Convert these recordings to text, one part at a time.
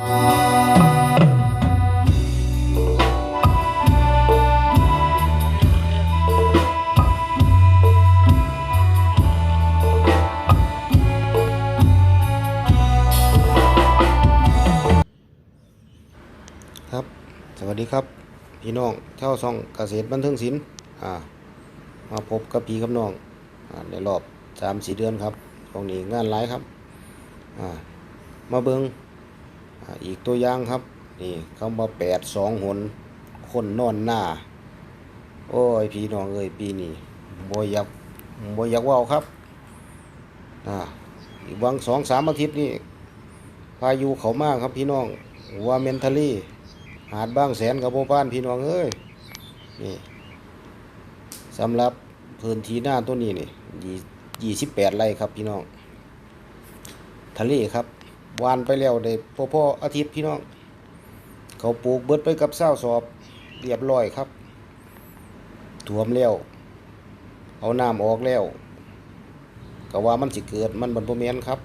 ครับ สวัสดีครับ พี่น้องเท่าซ่องเกษตรบันเทิงศิลป์อ่า มาพบกับพี่กับน้องอ่าในรอบสามสี่เดือนครับตรงนี้งานหลายครับ อ่า มาเบิง อีกตัวอย่างครับนี่คำว่าแปดสองหนคนนอนหน้า โอ้ยพี่น้องเอ้ยปีนี้บ่อยากบ่อยากว่าวครับอ่าอีกวังสองสามอาทิตย์นี่พายุเขามากครับพี่น้องว่าเมนทาลีหาดบ้างแสนกับโบบ้านพี่น้องเอ้ยนี่สำหรับพื้นที่หน้าตัวนี้นี่ยี่ยี่สิบแปดไร่ครับพี่น้องทะเลครับ วานไปแล้วได้พ่อพ่ออาทิตย์พี่น้อง เขาปลูกเบิดไปกับเศร้าสอบเรียบร้อยครับถ่วมแล้ว เอาน้ำออกแล้วก็ว่ามันสิเกิดมันบรรพเมียนครับ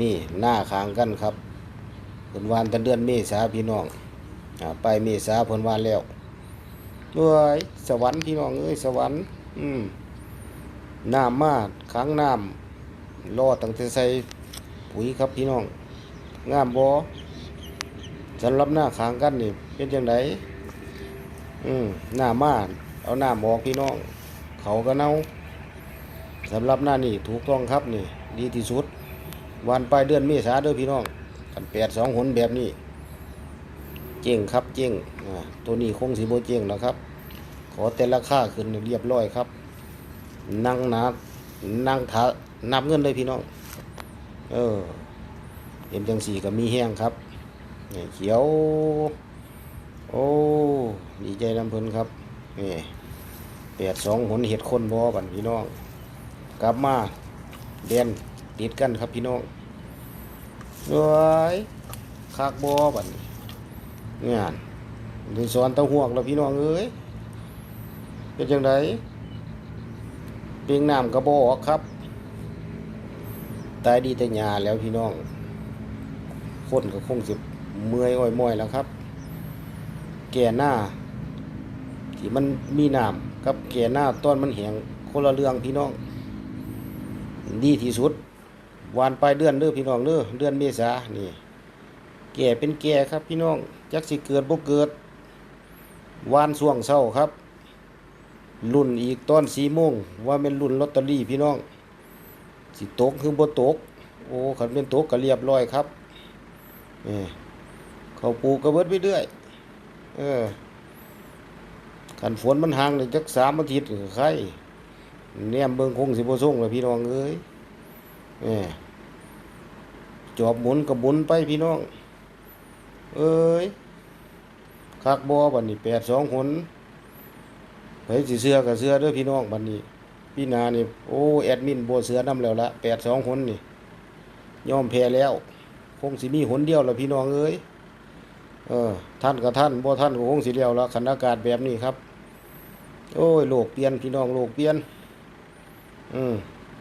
นี่หน้าขางกันครับเพิ่นวานแต่เดือนเมษาพี่น้องอไปเมษาเพิ่นแล้วเอ้ยสวรรค์พี่น้องเอ้ยสวรรค์ อืมน้ำมาขังน้ำรอตั้งแต่ใส่ ปุ๋ยครับพี่น้อง งามบ่สำหรับหน้าขางกันนี่เป็นจังไดอืมหน้ามาเอาหน้ำออกพี่น้อง เขาก็เน่าสำหรับหน้านี่ถูกต้องครับนี่ ดีที่สุด วันปลายเดือนเมษาเด้อพี่น้องกันแปดสองหนแบบนี้ เจ้งครับเจ้งอ่าตัวนี้คงสีโบเจ้งนะครับ ขอแต่ราคาขึ้นเรียบร้อยครับ นั่งนับนั่งถานับเงินเลยพี่น้อง เออเอ็มจังสีก็มีแห้งครับนี่เขียว โอ้ดีใจนำเพิ่นครับนี่แปดสองหนเห็ดคนบอบันพี่น้อง กลับมาเรียนติดกันครับพี่น้องเอ้ยคากบอบันงานดินสอนเตาหวกแล้วพี่น้องเอ้ยเป็นจังไดเปียงน้ำกระบอกครับ ตายดีแต่ยาแล้วพี่น้องคนก็คงสิเมื่อยอ้อยม้อยแล้วครับ แก่หน้า ที่มันมีน้ำกับแก่หน้าต้นมันแหงคนละเรื่องพี่น้อง ดีที่สุดวานปลายเดือนเด้อพี่น้องเด้อเดือนเมษานี่แก่เป็นแก่ครับพี่น้องจักสิเกิดบ่เกิดวานส่วงเศร้าครับรุ่นอีกตอนสี่โมงว่าเป็นรุ่นลอตเตอรี่พี่น้อง สิตกคือบ่ตก โอ้ขันเป็นตกก็เรียบร้อยครับเออเขาปลูกกระเบิดไปเรื่อย เออขันฝนมันห่างเลยจักสามอาทิตย์ใครแนมเบิ่งคงสิบ่ส่งเลยพี่น้องเอ้ยเออจอบหมุนกับหมุนไปพี่น้อง เอ้ยคักบอบัดนี้แปดสองหนไปสิเสื้อกับเสื้อเด้อพี่น้องบัดนี้ พี่นานี่โอ้แอดมินบัวเสือน้ำแล้วละแปดสองหนนี่ยอมแพ้แล้ว คงสิมีหนเดียวละพี่น้องเอ้ยเออท่านกับท่านบ่ท่านก็คงสิเดียวละขันอากาศแบบนี้ครับ โอ้ยโลกเปลี่ยนพี่น้องโลกเปลี่ยน อืม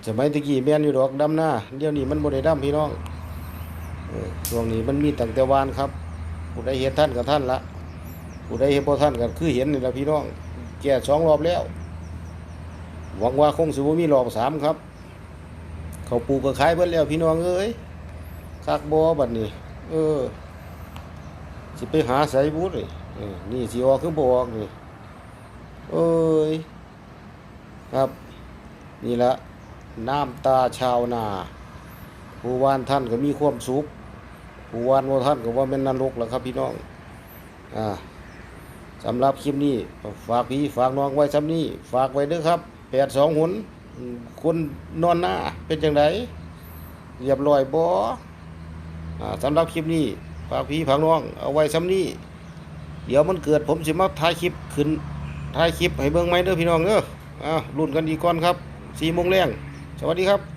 สมัยตะกี้แม่นอยู่ดอกดำหน้าเดี๋ยวนี้มันบ่ได้ดำพี่น้องเออช่วงนี้มันมีตั้งแต่วานครับผู้ใดเห็นท่านกับท่านละผู้ใดเห็นพอท่านก็คือเห็นนี่ละพี่น้องแก่สองรอบแล้ว หวังว่าคงสิบมีรอบสามครับ เขาปลูกก็ขายเบิดแล้วพี่น้องเอ้ยคักบอบัดนี้ เออ สิไปหาใส่บุตรเลยนี่สิออกคือบอกนี่เอ้ย ครับ นี่ละน้ำตาชาวนา ผู้วานท่านก็มีความสุขผู้วานว่าท่านก็ว่าเป็นนรกแล้วครับพี่น้อง อ่าสำหรับคลิปนี้ ฝากพี่ฝากน้องไว้ซ้ำนี้ ฝากไว้ด้อครับ ปดสองหุนอืมคนนอนหน้าเป็นจังไดเรียบร้อยบ่อสำหรับคลิปนี้ฝากพี่ฝากน้องเอาไว้ซ้ำนี้ เดี๋ยวมันเกิดผมสิมาถ่ายคลิปขึ้นถ่ายคลิปให้เบิ่งไหมเด้อพี่น้องเด้ออ่ารุ่นกันดีก่อนครับสี่โมงแรงสวัสดีครับ